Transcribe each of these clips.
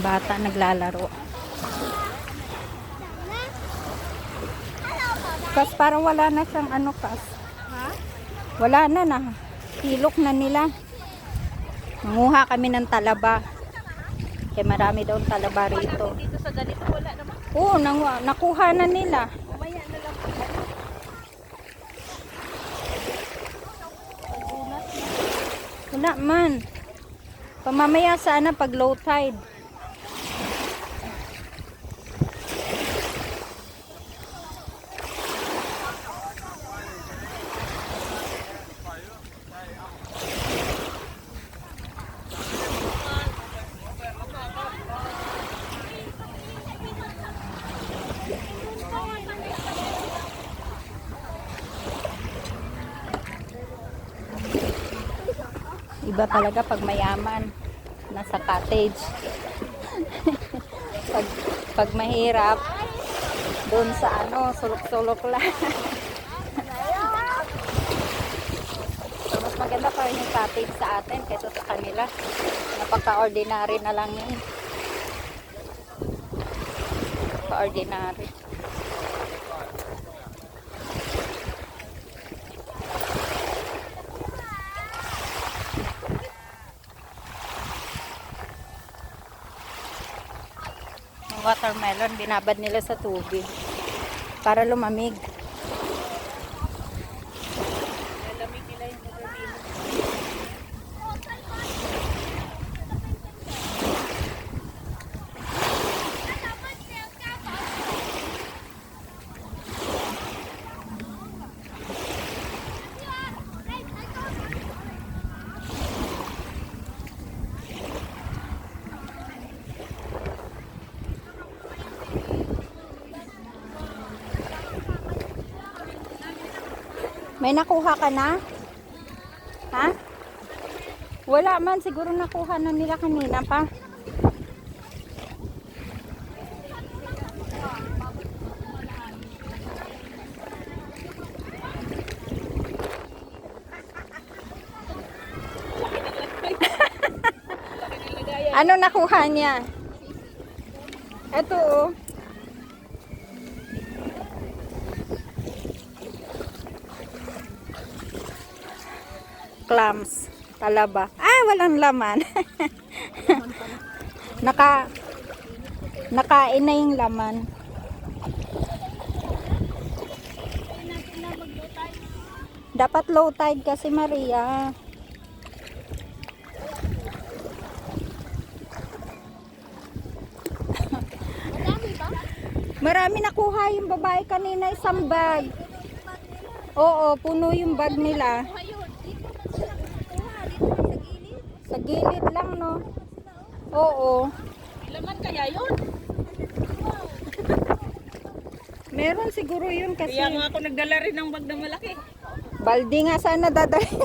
Bata naglalaro. Kas parang wala na siyang ano kas. Wala na na. Hilok na nila. Nanguha kami ng talaba. Kaya marami daw talaba rito. Dito sa ganito wala naman. Oo, nakuha na nila. Wala man. Pamamaya sana pag low tide. Iba talaga pag mayaman. Nasa cottage. pag, pag mahirap, doon sa ano, sulok-sulok lang. so, mas maganda pa rin yung cottage sa atin kaysa sa kanila. Napaka-ordinary na lang yun. Napaka-ordinary. Watermelon, binabad nila sa tubig para lumamig. May nakuha ka na? Ha? Wala man, siguro nakuha na nila kanina pa. ano nakuha niya? Ito oh. Clams, talaba. Ah, walang laman. Naka nakain na yung laman. Dapat low tide kasi Maria. Marami nakuha yung babae kanina isang bag. Oo, puno yung bag nila. Ayun, dito man sila kukuha. Dito man sa gilid. Sa gilid lang, no? Oo. Laman kaya yun? Meron siguro yun kasi Kaya nga ako nagdala rin ng bag na malaki. balde nga sana dadali.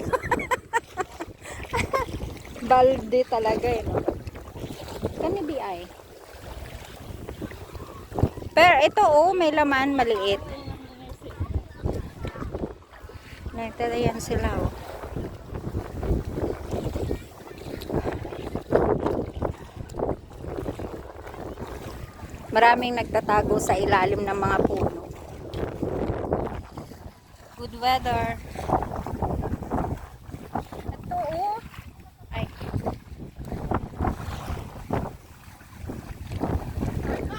balde talaga eh, no? Kani ay. Pero ito oh, may laman maliit. Nagtala yan sila oh. Maraming nagtatago sa ilalim ng mga puno. Good weather. Ito oh. Ay.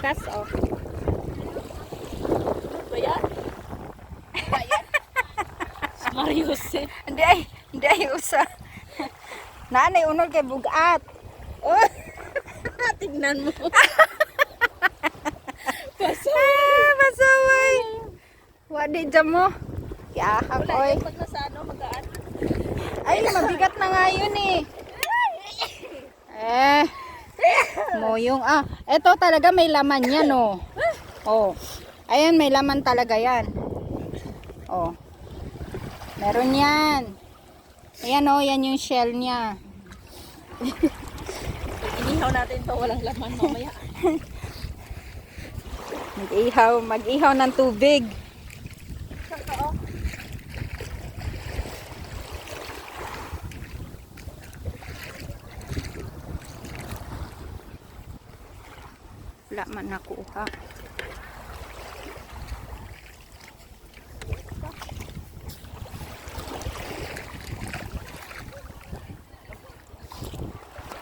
Kas oh. Ba yan? Ba yan? Si Marius eh. Hindi ay, hindi ay usa. Nanay unol kay bugat. Oh. Tignan mo. Paso. Ah, masaway. Wadi dyan mo. Kiahak, Wala oy. yan pag nasa ano, magaan. Ay, mabigat na nga yun eh. Eh. Moyong ah. Ito talaga may laman yan oh. Oh. Ayan, may laman talaga yan. Oh. Meron yan. Ayan oh, yan yung shell niya. Inihaw natin to, walang laman mamaya. Mag-ihaw, mag-ihaw ng tubig. Wala man nakuha.